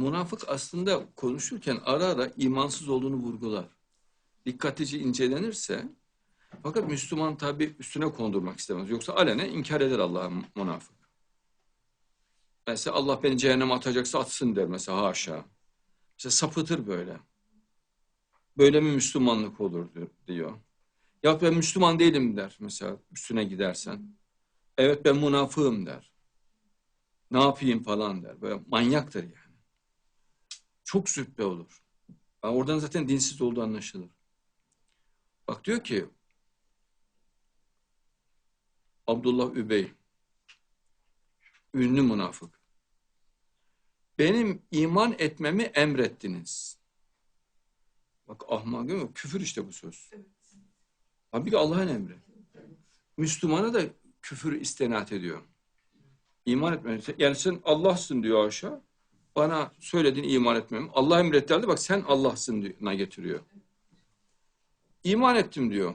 münafık aslında konuşurken ara ara imansız olduğunu vurgular. Dikkatlice incelenirse fakat Müslüman tabi üstüne kondurmak istemez. Yoksa alene inkar eder Allah'a münafık. Mesela Allah beni cehenneme atacaksa atsın der mesela haşa. Mesela sapıtır böyle. Böyle mi Müslümanlık olur diyor. Ya ben Müslüman değilim der mesela üstüne gidersen. Evet ben münafığım der. Ne yapayım falan der. Böyle manyaktır yani. Çok züppe olur. Yani oradan zaten dinsiz olduğu anlaşılır. Bak diyor ki Abdullah Übey ünlü münafık. Benim iman etmemi emrettiniz. Bak ahmak değil mi? Küfür işte bu söz. Tabii ki Allah'ın emri. Müslümana da küfür istenat ediyor. İman etmem. Yani sen Allah'sın diyor aşağı. Bana söylediğin iman etmem. Allah emretti bak sen Allah'sın diyor, getiriyor. İman ettim diyor.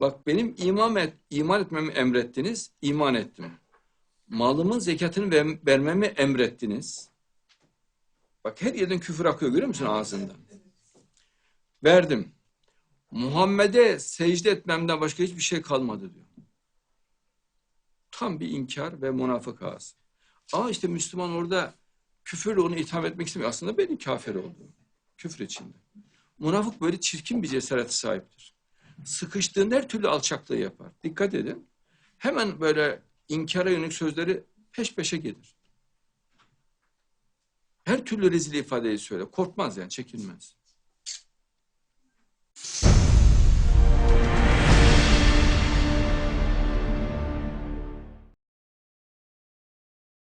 Bak benim iman, et, iman etmemi emrettiniz, iman ettim. Malımın zekatını ver, vermemi emrettiniz. Bak her yerden küfür akıyor görüyor musun ağzından? Verdim. Muhammed'e secde etmemden başka hiçbir şey kalmadı diyor. Tam bir inkar ve münafık ağzı. Ama işte Müslüman orada küfürle onu itham etmek istemiyor. Aslında benim kafir olduğum. Küfür içinde. Münafık böyle çirkin bir cesareti sahiptir. Sıkıştığında her türlü alçaklığı yapar. Dikkat edin. Hemen böyle inkara yönelik sözleri peş peşe gelir. Her türlü rezil ifadeyi söyler. Korkmaz yani çekinmez.